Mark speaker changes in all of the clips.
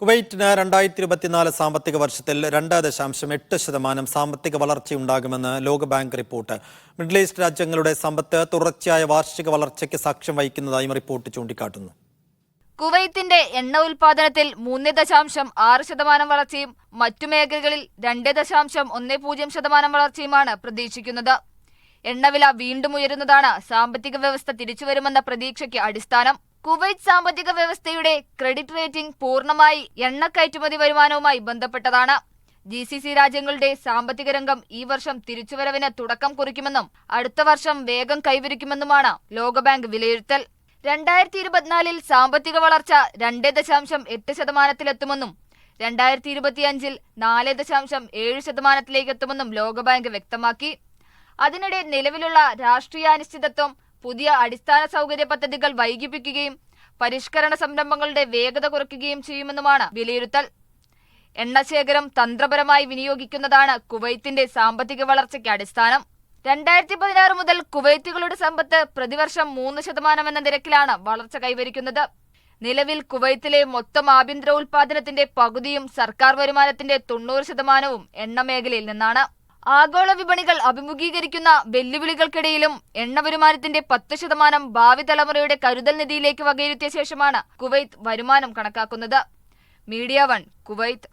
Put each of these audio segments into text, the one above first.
Speaker 1: കുവൈറ്റിന് രണ്ടായിരത്തി ഇരുപത്തിനാല് സാമ്പത്തിക വർഷത്തിൽ രണ്ട് ദശാംശം എട്ട് ശതമാനം സാമ്പത്തിക വളർച്ചയുണ്ടാകുമെന്ന് ലോകബാങ്ക് റിപ്പോർട്ട്. മിഡിൽ ഈസ്റ്റ് രാജ്യങ്ങളുടെ സമ്പത്ത് തുടർച്ചയായ വാർഷിക വളർച്ചയ്ക്ക് സാക്ഷ്യം വഹിക്കുന്നതായും റിപ്പോർട്ട് ചൂണ്ടിക്കാട്ടുന്നു.
Speaker 2: കുവൈത്തിന്റെ എണ്ണ ഉൽപാദനത്തിൽ മൂന്ന് ദശാംശം ആറ് ശതമാനം വളർച്ചയും മറ്റു മേഖലകളിൽ രണ്ട് ദശാംശം ഒന്ന് പൂജ്യം ശതമാനം വളർച്ചയുമാണ് പ്രതീക്ഷിക്കുന്നത്. എണ്ണവില വീണ്ടും ഉയരുന്നതാണ് സാമ്പത്തിക വ്യവസ്ഥ തിരിച്ചുവരുമെന്ന പ്രതീക്ഷയ്ക്ക് അടിസ്ഥാനം. കുവൈറ്റ് സാമ്പത്തിക വ്യവസ്ഥയുടെ ക്രെഡിറ്റ് റേറ്റിംഗ് പൂർണമായി എണ്ണ കയറ്റുമതി വരുമാനവുമായി ബന്ധപ്പെട്ടതാണ്. ജി സി സി രാജ്യങ്ങളുടെ സാമ്പത്തിക രംഗം ഈ വർഷം തിരിച്ചുവരവിന് തുടക്കം കുറിക്കുമെന്നും അടുത്ത വർഷം വേഗം കൈവരിക്കുമെന്നുമാണ് ലോകബാങ്ക് വിലയിരുത്തൽ. രണ്ടായിരത്തി ഇരുപത്തിനാലിൽ സാമ്പത്തിക വളർച്ച രണ്ട് ദശാംശം എട്ട് ശതമാനത്തിലെത്തുമെന്നും രണ്ടായിരത്തി ഇരുപത്തിയഞ്ചിൽ നാല് ദശാംശം ഏഴ് ശതമാനത്തിലേക്ക് എത്തുമെന്നും ലോകബാങ്ക് വ്യക്തമാക്കി. അതിനിടെ നിലവിലുള്ള രാഷ്ട്രീയ അനിശ്ചിതത്വം പുതിയ അടിസ്ഥാന സൗകര്യ പദ്ധതികൾ വൈകിപ്പിക്കുകയും പരിഷ്കരണ സംരംഭങ്ങളുടെ വേഗത കുറയ്ക്കുകയും ചെയ്യുമെന്നുമാണ് വിലയിരുത്തൽ. എണ്ണശേഖരം തന്ത്രപരമായി വിനിയോഗിക്കുന്നതാണ് കുവൈത്തിന്റെ സാമ്പത്തിക വളർച്ചയ്ക്ക് അടിസ്ഥാനം. രണ്ടായിരത്തി പതിനാറ് മുതൽ കുവൈത്തുകളുടെ സമ്പത്ത് പ്രതിവർഷം മൂന്ന് ശതമാനം എന്ന നിരക്കിലാണ് വളർച്ച കൈവരിക്കുന്നത്. നിലവിൽ കുവൈത്തിലെ മൊത്തം ആഭ്യന്തര ഉൽപാദനത്തിന്റെ പകുതിയും സർക്കാർ വരുമാനത്തിന്റെ തൊണ്ണൂറ് ശതമാനവും എണ്ണ മേഖലയിൽ നിന്നാണ്. ആഗോള വിപണികൾ അഭിമുഖീകരിക്കുന്ന വെല്ലുവിളികൾക്കിടയിലും എണ്ണ വരുമാനത്തിന്റെ പത്ത് ശതമാനം ഭാവി തലമുറയുടെ കരുതൽ നിധിയിലേക്ക് വകയിരുത്തിയ ശേഷമാണ് കുവൈത്ത് വരുമാനം കണക്കാക്കുന്നത്. Media one Kuwait.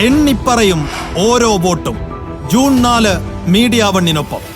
Speaker 3: എണ്ണിപ്പറയും ഓരോ വോട്ടും. ജൂൺ നാല് മീഡിയ വണ്ണിനൊപ്പം.